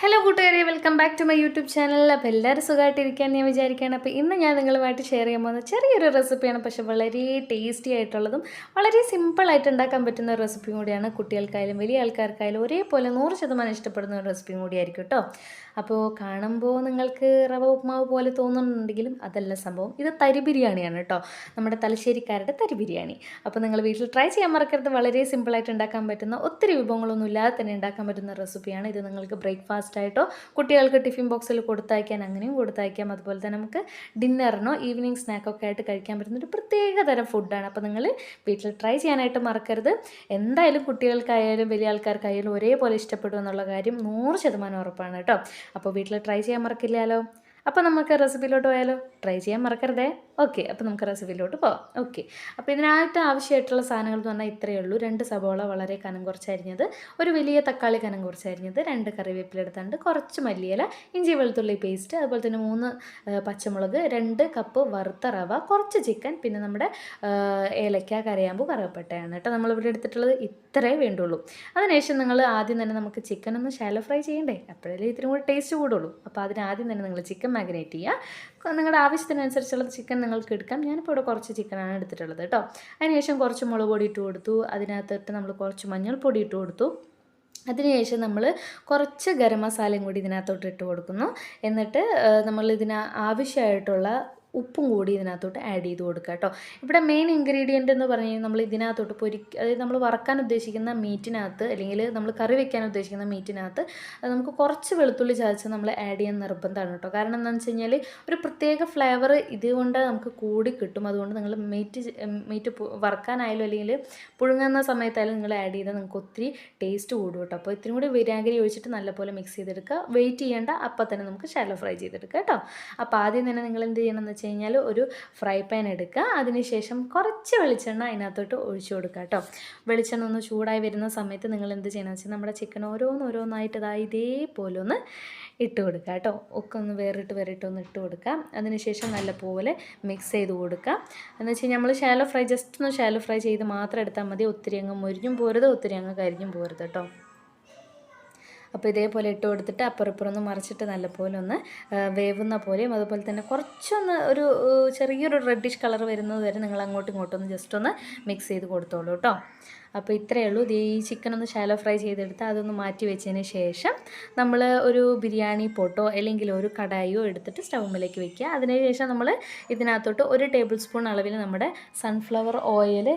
Hello കൂട്ടുകാരെ. Welcome back to my YouTube channel അപ്പോൾ എല്ലാവരും സുഖമായിട്ടിരിക്കാൻ ഞാൻ വിചാരിക്കുകയാണ്. അപ്പോൾ ഇന്ന് ഞാൻ നിങ്ങളുമായിട്ട് ഷെയർ ചെയ്യാൻ പോകുന്ന ചെറിയൊരു റെസിപ്പിയാണ് പക്ഷെ വളരെ ടേസ്റ്റി ആയിട്ടുള്ളതും വളരെ സിമ്പിളായിട്ട് ഉണ്ടാക്കാൻ പറ്റുന്ന ഒരു റെസിപ്പിയും കൂടിയാണ്. കുട്ടികൾക്കായാലും വലിയ ആൾക്കാർക്കായാലും ഒരേപോലെ നൂറ് ശതമാനം ഇഷ്ടപ്പെടുന്ന ഒരു റെസിപ്പിയും കൂടിയായിരിക്കും കേട്ടോ അപ്പോൾ കാണുമ്പോൾ നിങ്ങൾക്ക് റവ ഉപ്മാവ് പോലെ തോന്നുന്നുണ്ടെങ്കിലും അതല്ല സംഭവം. ഇത് തരി ബിരിയാണിയാണ് കേട്ടോ നമ്മുടെ തലശ്ശേരിക്കാരുടെ തരി ബിരിയാണി. അപ്പോൾ നിങ്ങൾ വീട്ടിൽ ട്രൈ ചെയ്യാൻ മറക്കരുത്. വളരെ സിമ്പിളായിട്ട് ഉണ്ടാക്കാൻ പറ്റുന്ന ഒത്തിരി വിഭവങ്ങളൊന്നും ഇല്ലാതെ തന്നെ ഉണ്ടാക്കാൻ പറ്റുന്ന റെസിപ്പിയാണ് ഇത് നിങ്ങൾക്ക് ബ്രേക്ക്ഫാസ്റ്റ് ആയിട്ടോ കുട്ടികൾക്ക് ടിഫിൻ ബോക്സിൽ കൊടുത്തയക്കാൻ അങ്ങനെയും കൊടുത്തയക്കാം. അതുപോലെ തന്നെ നമുക്ക് ഡിന്നറിനോ ഈവനിങ് സ്നാക്കൊക്കെ ആയിട്ട് കഴിക്കാൻ പറ്റുന്ന ഒരു പ്രത്യേക തരം ഫുഡാണ്. അപ്പോൾ നിങ്ങൾ വീട്ടിൽ ട്രൈ ചെയ്യാനായിട്ട് മറക്കരുത്. എന്തായാലും കുട്ടികൾക്കായാലും വലിയ ആൾക്കാർക്കായാലും ഒരേപോലെ ഇഷ്ടപ്പെടും എന്നുള്ള കാര്യം നൂറ് ശതമാനം ഉറപ്പാണ് കേട്ടോ. അപ്പോൾ വീട്ടിൽ ട്രൈ ചെയ്യാൻ മറക്കില്ലല്ലോ. അപ്പോൾ നമുക്ക് റെസിപ്പിയിലോട്ട് പോയാലോ? ട്രൈ ചെയ്യാൻ മറക്കരുതേ. ഓക്കെ അപ്പോൾ നമുക്ക് റെസിപ്പിയിലോട്ട് പോവാം. ഓക്കെ അപ്പോൾ ഇതിനായിട്ട് ആവശ്യമായിട്ടുള്ള സാധനങ്ങൾ എന്ന് പറഞ്ഞാൽ ഇത്രയേ ഉള്ളൂ. രണ്ട് സബോള വളരെ കനം കുറച്ചരിഞ്ഞത് ഒരു വലിയ തക്കാളി കനം കുറച്ചരിഞ്ഞത് രണ്ട് കറിവേപ്പില എടുത്തുണ്ട് കുറച്ച് മല്ലിയില ഇഞ്ചി വെളുത്തുള്ളി പേസ്റ്റ് അതുപോലെ തന്നെ മൂന്ന് പച്ചമുളക് രണ്ട് കപ്പ് വറുത്ത റവ കുറച്ച് ചിക്കൻ പിന്നെ നമ്മുടെ ഏലക്ക കരയാമ്പു കറുവപ്പട്ടയാണ് കേട്ടോ നമ്മളിവിടെ എടുത്തിട്ടുള്ളത്. ഇത്രേ വേണ്ടുള്ളൂ. അതിനുശേഷം നിങ്ങൾ ആദ്യം തന്നെ നമുക്ക് ചിക്കൻ ഒന്ന് ഷാലോ ഫ്രൈ ചെയ്യണ്ടേ? അപ്പോഴല്ലേ ഇതിനും കൂടി ടേസ്റ്റ് കൂടുള്ളൂ. അപ്പോൾ അതിനാദ്യം തന്നെ നിങ്ങൾ ചിക്കൻ മാഗ്നേറ്റ് ചെയ്യുക. നിങ്ങളുടെ ആവശ്യത്തിനനുസരിച്ചുള്ള ചിക്കൻ നിങ്ങൾക്ക് എടുക്കാം. ഞാനിപ്പോൾ ഇവിടെ കുറച്ച് ചിക്കനാണ് എടുത്തിട്ടുള്ളത് കേട്ടോ. അതിനുശേഷം കുറച്ച് മുളക് പൊടി ഇട്ട് കൊടുത്തു. അതിനകത്തിട്ട് നമ്മൾ കുറച്ച് മഞ്ഞൾപ്പൊടി ഇട്ട് കൊടുത്തു. അതിനുശേഷം നമ്മൾ കുറച്ച് ഗരം മസാലയും കൂടി ഇതിനകത്തോട്ട് ഇട്ട് കൊടുക്കുന്നു. എന്നിട്ട് നമ്മൾ ഇതിന് ആവശ്യമായിട്ടുള്ള ഉപ്പും കൂടി ഇതിനകത്തോട്ട് ആഡ് ചെയ്ത് കൊടുക്കുക കേട്ടോ. ഇവിടെ മെയിൻ ഇൻഗ്രീഡിയന്റ് എന്ന് പറഞ്ഞു കഴിഞ്ഞാൽ നമ്മൾ ഇതിനകത്തോട്ട് പൊരി അതായത് നമ്മൾ വറക്കാൻ ഉദ്ദേശിക്കുന്ന മീറ്റിനകത്ത് അല്ലെങ്കിൽ നമ്മൾ കറി വെക്കാൻ ഉദ്ദേശിക്കുന്ന മീറ്റിനകത്ത് നമുക്ക് കുറച്ച് വെളുത്തുള്ളി ചതച്ച് നമ്മൾ ആഡ് ചെയ്യാൻ നിർബന്ധമാണ് കേട്ടോ. കാരണം എന്താണെന്ന് വെച്ച് കഴിഞ്ഞാൽ ഒരു പ്രത്യേക ഫ്ലേവർ ഇതുകൊണ്ട് നമുക്ക് കൂടി കിട്ടും. അതുകൊണ്ട് നിങ്ങൾ മീറ്റ് മീറ്റ് വറക്കാനായാലും അല്ലെങ്കിൽ പുഴുങ്ങുന്ന സമയത്തായാലും നിങ്ങൾ ആഡ് ചെയ്താൽ നിങ്ങൾക്ക് ഒത്തിരി ടേസ്റ്റ് കൂടും കേട്ടോ. അപ്പോൾ ഇത്തിരി കൂടി വിരാഗിരി ഒഴിച്ചിട്ട് നല്ലപോലെ മിക്സ് ചെയ്തെടുക്കുക. വെയിറ്റ് ചെയ്യേണ്ട. അപ്പം തന്നെ നമുക്ക് ഷാലോ ഫ്രൈ ചെയ്തെടുക്കുക കേട്ടോ. അപ്പോൾ ആദ്യം തന്നെ നിങ്ങൾ എന്ത് ചെയ്യണം എന്ന് കഴിഞ്ഞാൽ ഒരു ഫ്രൈ പാൻ എടുക്കുക. അതിനുശേഷം കുറച്ച് വെളിച്ചെണ്ണ അതിനകത്തോട്ട് ഒഴിച്ചു കൊടുക്കുക കേട്ടോ. വെളിച്ചെണ്ണ ഒന്ന് ചൂടായി വരുന്ന സമയത്ത് നിങ്ങൾ എന്ത് ചെയ്യണമെന്ന് വെച്ചാൽ നമ്മുടെ ചിക്കൻ ഓരോന്നോരോന്നായിട്ട് ഇതാ ഇതേപോലെ ഒന്ന് ഇട്ട് കൊടുക്കുക കേട്ടോ. ഒക്കെ ഒന്ന് വേറിട്ട് വേറിട്ട് ഒന്ന് ഇട്ട് കൊടുക്കുക. അതിനുശേഷം നല്ലപോലെ മിക്സ് ചെയ്ത് കൊടുക്കുക. എന്ന് വെച്ച് നമ്മൾ ഷാലോ ഫ്രൈ ജസ്റ്റ് ഒന്ന് ഷാലോ ഫ്രൈ ചെയ്ത് മാത്രം എടുത്താൽ മതി. ഒത്തിരി അങ്ങ് മുരിഞ്ഞും പോരുത് ഒത്തിരി അങ്ങ് കരിഞ്ഞും പോരുത് കേട്ടോ. അപ്പോൾ ഇതേപോലെ ഇട്ട് കൊടുത്തിട്ട് അപ്പുറം ഒന്ന് മറിച്ചിട്ട് നല്ലപോലെ ഒന്ന് വേവുന്ന പോലെയും അതുപോലെ തന്നെ കുറച്ചൊന്ന് ഒരു ചെറിയൊരു റെഡിഷ് കളർ വരുന്നത് വരെ നിങ്ങൾ അങ്ങോട്ടും ഇങ്ങോട്ടും ഒന്ന് ജസ്റ്റ് ഒന്ന് മിക്സ് ചെയ്ത് കൊടുത്തോളൂ കേട്ടോ. അപ്പോൾ ഇത്രയേ ഉള്ളൂ. ഇത് ഈ ചിക്കൻ ഒന്ന് ഷാലോ ഫ്രൈ ചെയ്തെടുത്ത് അതൊന്ന് മാറ്റി വെച്ചതിന് ശേഷം നമ്മൾ ഒരു ബിരിയാണി പോട്ടോ അല്ലെങ്കിൽ ഒരു കടായിയോ എടുത്തിട്ട് സ്റ്റൗമിലേക്ക് വെക്കുക. അതിനുശേഷം നമ്മൾ ഇതിനകത്തോട്ട് ഒരു ടേബിൾ സ്പൂൺ അളവിൽ നമ്മുടെ സൺഫ്ലവർ ഓയിൽ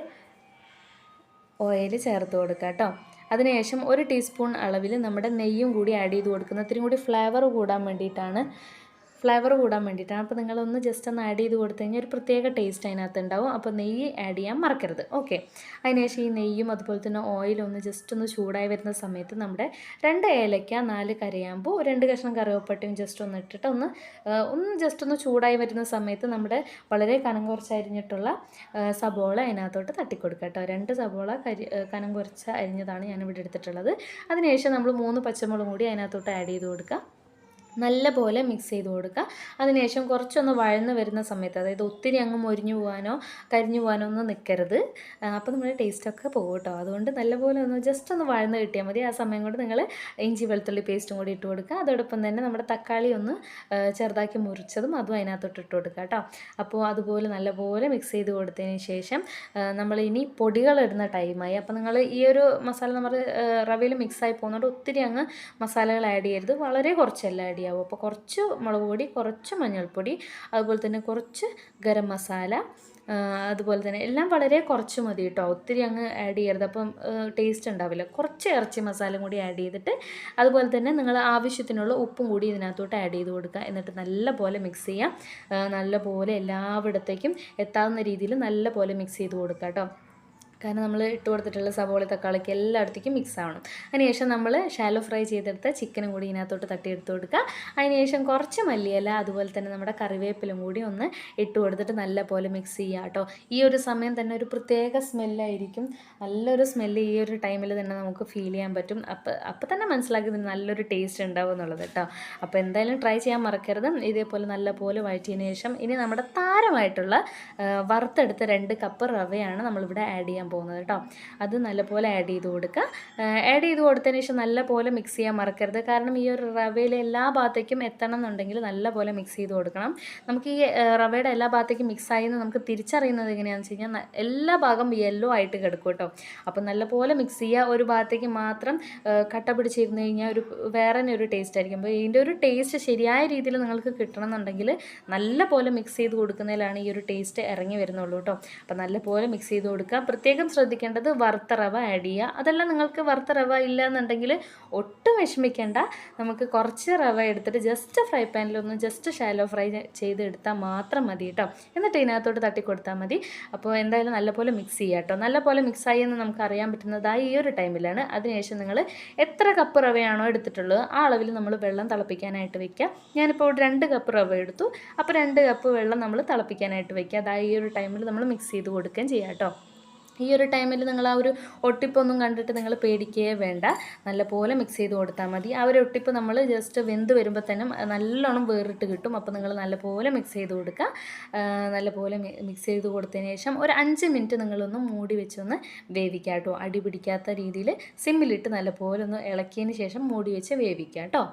ഓയിൽ ചേർത്ത് കൊടുക്കുക കേട്ടോ. അതിനുശേഷം ഒരു ടീസ്പൂൺ അളവിൽ നമ്മുടെ നെയ്യും കൂടി ആഡ് ചെയ്ത് കൊടുക്കുന്നത്. ഇത്തിരി കൂടി ഫ്ലേവർ കൂടാൻ വേണ്ടിയിട്ടാണ് ഫ്ലേവർ കൂടാൻ വേണ്ടിയിട്ടാണ്. അപ്പോൾ നിങ്ങളൊന്ന് ജസ്റ്റ് ഒന്ന് ആഡ് ചെയ്ത് കൊടുത്തു കഴിഞ്ഞാൽ ഒരു പ്രത്യേക ടേസ്റ്റ് അതിനകത്ത് ഉണ്ടാവും. അപ്പോൾ നെയ്യ് ആഡ് ചെയ്യാൻ മറക്കരുത്. ഓക്കെ അതിനുശേഷം ഈ നെയ്യും അതുപോലെ തന്നെ ഓയിലും ഒന്ന് ജസ്റ്റ് ഒന്ന് ചൂടായി വരുന്ന സമയത്ത് നമ്മുടെ രണ്ട് ഏലക്ക നാല് കരയാമ്പൂ രണ്ട് കഷ്ണം കറിവേപ്പട്ടയും ജസ്റ്റ് ഒന്ന് ഇട്ടിട്ട് ഒന്ന് ഒന്ന് ജസ്റ്റ് ഒന്ന് ചൂടായി വരുന്ന സമയത്ത് നമ്മുടെ വളരെ കനം കുറച്ച് അരിഞ്ഞിട്ടുള്ള സബോള അതിനകത്തോട്ട് തട്ടിക്കൊടുക്കുക കേട്ടോ. രണ്ട് സബോള കരി കനം കുറച്ച് അരിഞ്ഞതാണ് ഞാനിവിടെ എടുത്തിട്ടുള്ളത്. അതിനുശേഷം നമ്മൾ മൂന്ന് പച്ചമുളകും കൂടി അതിനകത്തോട്ട് ആഡ് ചെയ്ത് കൊടുക്കുക. നല്ലപോലെ മിക്സ് ചെയ്ത് കൊടുക്കുക. അതിനുശേഷം കുറച്ചൊന്ന് വഴന്ന് വരുന്ന സമയത്ത് അതായത് ഒത്തിരി അങ്ങ് മൊരിഞ്ഞു പോകാനോ കരിഞ്ഞു പോകാനോ ഒന്നും നിൽക്കരുത് അപ്പോൾ നമ്മുടെ ടേസ്റ്റൊക്കെ പോകും കേട്ടോ അതുകൊണ്ട് നല്ലപോലെ ഒന്ന് ജസ്റ്റ് ഒന്ന് വഴന്ന് കിട്ടിയാൽ മതി. ആ സമയം കൊണ്ട് നിങ്ങൾ ഇഞ്ചി വെളുത്തുള്ളി പേസ്റ്റും കൂടി ഇട്ട് കൊടുക്കുക. അതോടൊപ്പം തന്നെ നമ്മുടെ തക്കാളി ഒന്ന് ചെറുതാക്കി മുറിച്ചതും അതും അതിനകത്തോട്ട് ഇട്ട് കൊടുക്കുക കേട്ടോ. അപ്പോൾ അതുപോലെ നല്ലപോലെ മിക്സ് ചെയ്ത് കൊടുത്തതിന് ശേഷം നമ്മൾ ഇനി പൊടികൾ ഇടുന്ന ടൈമായി അപ്പോൾ നിങ്ങൾ ഈ ഒരു മസാല നമ്മൾ റവയിൽ മിക്സായി പോകുന്നതുകൊണ്ട് ഒത്തിരി അങ്ങ് മസാലകൾ ആഡ് ചെയ്യരുത്. വളരെ കുറച്ചല്ല ആഡ് ചെയ്യാവൂ അപ്പോൾ കുറച്ച് മുളക് പൊടി കുറച്ച് മഞ്ഞൾപ്പൊടി അതുപോലെ തന്നെ കുറച്ച് ഗരം മസാല അതുപോലെ തന്നെ എല്ലാം വളരെ കുറച്ച് മതി കേട്ടോ ഒത്തിരി അങ്ങ് ആഡ് ചെയ്യരുത്. അപ്പം ടേസ്റ്റ് ഉണ്ടാവില്ല. കുറച്ച് ഇറച്ചി മസാലയും കൂടി ആഡ് ചെയ്തിട്ട് അതുപോലെ തന്നെ നിങ്ങൾ ആവശ്യത്തിനുള്ള ഉപ്പും കൂടി ഇതിനകത്തോട്ട് ആഡ് ചെയ്ത് കൊടുക്കുക. എന്നിട്ട് നല്ലപോലെ മിക്സ് ചെയ്യാം നല്ല നല്ലപോലെ എല്ലായിടത്തേക്കും എത്താവുന്ന രീതിയിൽ നല്ലപോലെ മിക്സ് ചെയ്ത് കൊടുക്കുക കേട്ടോ കാരണം നമ്മൾ ഇട്ട് കൊടുത്തിട്ടുള്ള സവോള തക്കാളിക്ക് എല്ലായിടത്തേക്കും മിക്സ് ആവണം. അതിനുശേഷം നമ്മൾ ഷാലോ ഫ്രൈ ചെയ്തെടുത്ത ചിക്കനും കൂടി ഇതിനകത്തോട്ട് തട്ടിയെടുത്ത് കൊടുക്കുക. അതിനുശേഷം കുറച്ച് മല്ലിയില അതുപോലെ തന്നെ നമ്മുടെ കറിവേപ്പിലും കൂടി ഒന്ന് ഇട്ട് കൊടുത്തിട്ട് നല്ല പോലെ മിക്സ് ചെയ്യുക കേട്ടോ. ഈ ഒരു സമയം തന്നെ ഒരു പ്രത്യേക സ്മെല്ലായിരിക്കും നല്ലൊരു സ്മെല്ല് ഈ ഒരു ടൈമിൽ തന്നെ നമുക്ക് ഫീൽ ചെയ്യാൻ പറ്റും. അപ്പോൾ അപ്പോൾ തന്നെ മനസ്സിലാക്കി നല്ലൊരു ടേസ്റ്റ് ഉണ്ടാവും എന്നുള്ളത് കേട്ടോ. അപ്പോൾ എന്തായാലും ട്രൈ ചെയ്യാൻ മറക്കരുത്. ഇതേപോലെ നല്ല പോലെ വഴറ്റിയതിന് ശേഷം ഇനി നമ്മുടെ താരമായിട്ടുള്ള വറുത്തെടുത്ത രണ്ട് കപ്പ് റവയാണ് നമ്മളിവിടെ ആഡ് ചെയ്യാൻ പോകുന്നത് കേട്ടോ. അത് നല്ലപോലെ ആഡ് ചെയ്ത് കൊടുക്കുക. ആഡ് ചെയ്ത് കൊടുത്തതിന് ശേഷം നല്ലപോലെ മിക്സ് ചെയ്യാൻ മറക്കരുത്. കാരണം ഈ ഒരു റവയിലെ എല്ലാ ഭാഗത്തേക്കും എത്തണം എന്നുണ്ടെങ്കിൽ നല്ലപോലെ മിക്സ് ചെയ്ത് കൊടുക്കണം. നമുക്ക് ഈ റവയുടെ എല്ലാ ഭാഗത്തേക്കും മിക്സ് ആയി എന്ന് നമുക്ക് തിരിച്ചറിയുന്നത് എങ്ങനെയാണെന്ന് വെച്ച് കഴിഞ്ഞാൽ എല്ലാ ഭാഗം യെല്ലോ ആയിട്ട് കിടക്കും കേട്ടോ. അപ്പം നല്ലപോലെ മിക്സ് ചെയ്യുക. ഒരു ഭാഗത്തേക്ക് മാത്രം കട്ട പിടിച്ചിരുന്ന് കഴിഞ്ഞാൽ ഒരു വേറെ തന്നെ ഒരു ടേസ്റ്റ് ആയിരിക്കും. അപ്പോൾ ഇതിന്റെ ഒരു ടേസ്റ്റ് ശരിയായ രീതിയിൽ നിങ്ങൾക്ക് കിട്ടണമെന്നുണ്ടെങ്കിൽ നല്ലപോലെ നല്ല മിക്സ് ചെയ്ത് കൊടുക്കുന്നതിലാണ് ഈ ഒരു ടേസ്റ്റ് ഇറങ്ങി വരുന്നുള്ളൂ കേട്ടോ. അപ്പോൾ നല്ലപോലെ മിക്സ് ചെയ്ത് കൊടുക്കുക. പ്രത്യേകം ശ്രദ്ധിക്കേണ്ടത് വറുത്ത റവ ആഡ് ചെയ്യുക. അതല്ല നിങ്ങൾക്ക് വറുത്ത റവ ഇല്ല എന്നുണ്ടെങ്കിൽ ഒട്ടും വിഷമിക്കേണ്ട. നമുക്ക് കുറച്ച് റവ എടുത്തിട്ട് ജസ്റ്റ് ഫ്രൈ പാനിലൊന്ന് ജസ്റ്റ് ഷാലോ ഫ്രൈ ചെയ്ത് എടുത്താൽ മാത്രം മതി കേട്ടോ. എന്നിട്ട് ഇതിനകത്തോട്ട് തട്ടി കൊടുത്താൽ മതി. അപ്പോൾ എന്തായാലും നല്ലപോലെ മിക്സ് ചെയ്യുക കേട്ടോ. നല്ലപോലെ മിക്സ് ആയി എന്ന് നമുക്ക് അറിയാൻ പറ്റുന്നതായി ഈ ഒരു ടൈമിലാണ് അതിനുശേഷം നിങ്ങൾ എത്ര കപ്പ് റവയാണോ എടുത്തിട്ടുള്ളത് ആ അളവിൽ നമ്മൾ വെള്ളം തിളപ്പിക്കാനായിട്ട് വെക്കുക. ഞാനിപ്പോൾ രണ്ട് കപ്പ് റവ എടുത്തു. അപ്പോൾ രണ്ട് കപ്പ് വെള്ളം നമ്മൾ തിളപ്പിക്കാനായിട്ട് വെക്കുക. അതായത് ഈ ഒരു ടൈമിൽ നമ്മൾ മിക്സ് ചെയ്ത് കൊടുക്കുകയും ചെയ്യാം കേട്ടോ. ഈ ഒരു ടൈമിൽ നിങ്ങൾ ആ ഒരു ഒട്ടിപ്പൊന്നും കണ്ടിട്ട് നിങ്ങൾ പേടിക്കുകയേ വേണ്ട. നല്ലപോലെ മിക്സ് ചെയ്ത് കൊടുത്താൽ മതി. ആ ഒരു ഒട്ടിപ്പ് നമ്മൾ ജസ്റ്റ് വെന്ത് വരുമ്പോൾ തന്നെ നല്ലോണം വേറിട്ട് കിട്ടും. അപ്പോൾ നിങ്ങൾ നല്ലപോലെ മിക്സ് ചെയ്ത് കൊടുക്കുക നല്ലപോലെ മിക്സ് ചെയ്ത് കൊടുത്തതിന് ശേഷം ഒരു അഞ്ച് മിനിറ്റ് നിങ്ങളൊന്ന് മൂടി വെച്ചൊന്ന് വേവിക്കുക കേട്ടോ അടി പിടിക്കാത്ത രീതിയിൽ സിമ്മിലിട്ട് നല്ലപോലെ ഒന്ന് ഇളക്കിയതിന് ശേഷം മൂടി വെച്ച് വേവിക്കുക കേട്ടോ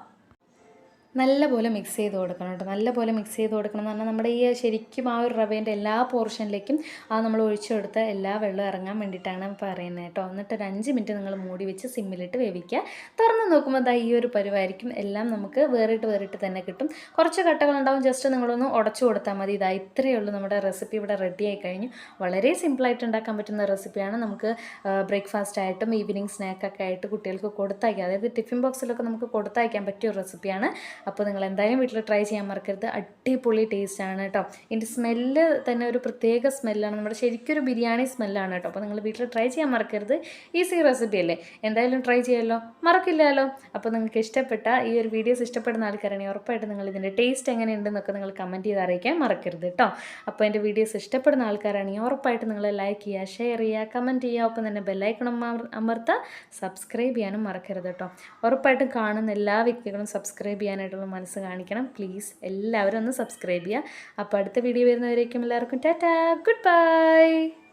നല്ലപോലെ മിക്സ് ചെയ്ത് കൊടുക്കണം കേട്ടോ. നല്ലപോലെ മിക്സ് ചെയ്ത് കൊടുക്കണം എന്ന് പറഞ്ഞാൽ നമ്മുടെ ഈ ശരിക്കും ആ ഒരു റവേന്റെ എല്ലാ പോർഷനിലേക്കും ആ നമ്മൾ ഒഴിച്ചു കൊടുത്ത എല്ലാ വെള്ളം ഇറങ്ങാൻ വേണ്ടിയിട്ടാണ് പറയുന്നത് കേട്ടോ. എന്നിട്ട് ഒരു അഞ്ച് മിനിറ്റ് നിങ്ങൾ മൂടി വെച്ച് സിമ്മിലിട്ട് വേവിക്കുക. തുറന്ന് നോക്കുമ്പോൾ ദാ ഈ ഒരു പരുവായിരിക്കും. എല്ലാം നമുക്ക് വേറിട്ട് വേറിട്ട് തന്നെ കിട്ടും. കുറച്ച് കട്ടകളുണ്ടാവും ജസ്റ്റ് നിങ്ങളൊന്ന് ഉടച്ചു കൊടുത്താൽ മതി. ഇതാ ഇത്രയേ ഉള്ളൂ നമ്മുടെ റെസിപ്പി ഇവിടെ റെഡിയായി കഴിഞ്ഞു. വളരെ സിമ്പിളായിട്ട് ഉണ്ടാക്കാൻ പറ്റുന്ന റെസിപ്പിയാണ് നമുക്ക് ബ്രേക്ക്ഫാസ്റ്റ് ആയിട്ടും ഈവനിങ് സ്നാക്കൊക്കെ ആയിട്ട് കുട്ടികൾക്ക് കൊടുത്തയക്കാം. അതായത് ടിഫിൻ ബോക്സിലൊക്കെ നമുക്ക് കൊടുത്തയക്കാൻ പറ്റിയ ഒരു റെസിപ്പിയാണ് അപ്പോൾ നിങ്ങൾ എന്തായാലും വീട്ടിൽ ട്രൈ ചെയ്യാൻ മറക്കരുത്. അടിപൊളി ടേസ്റ്റ് ആണ് കേട്ടോ ഇതിന്റെ സ്മെല്ല് തന്നെ ഒരു പ്രത്യേക സ്മെല്ലാണ് നമ്മുടെ ശരിക്കൊരു ബിരിയാണി സ്മെല്ലാണ് കേട്ടോ അപ്പോൾ നിങ്ങൾ വീട്ടിൽ ട്രൈ ചെയ്യാൻ മറക്കരുത്. ഈസി റെസിപ്പി അല്ലേ? എന്തായാലും ട്രൈ ചെയ്യാമല്ലോ മറക്കില്ലല്ലോ അപ്പോൾ നിങ്ങൾക്ക് ഇഷ്ടപ്പെട്ട ഈ ഒരു വീഡിയോസ് ഇഷ്ടപ്പെടുന്ന ആൾക്കാരാണെങ്കിൽ ഉറപ്പായിട്ട് നിങ്ങൾ ഇതിന്റെ ടേസ്റ്റ് എങ്ങനെയുണ്ടെന്നൊക്കെ നിങ്ങൾ കമന്റ് ചെയ്ത് അറിയിക്കാൻ മറക്കരുത് കേട്ടോ അപ്പോൾ എന്റെ വീഡിയോസ് ഇഷ്ടപ്പെടുന്ന ആൾക്കാരാണെങ്കിൽ ഉറപ്പായിട്ട് നിങ്ങൾ ലൈക്ക് ചെയ്യുക ഷെയർ ചെയ്യുക കമന്റ് ചെയ്യുക. ഒപ്പം തന്നെ ബെല്ലൈക്കണം അമർത്തുക സബ്സ്ക്രൈബ് ചെയ്യാനും മറക്കരുത് കേട്ടോ ഉറപ്പായിട്ടും കാണുന്ന എല്ലാ വ്യക്തികളും സബ്സ്ക്രൈബ് ചെയ്യാനായിട്ടുള്ള മനസ്സ് കാണിക്കണം. പ്ലീസ് എല്ലാവരും ഒന്ന് സബ്സ്ക്രൈബ് ചെയ്യുക. അപ്പോൾ അടുത്ത വീഡിയോ വരുന്നവരേക്കും എല്ലാവർക്കും ടാറ്റാ. Good bye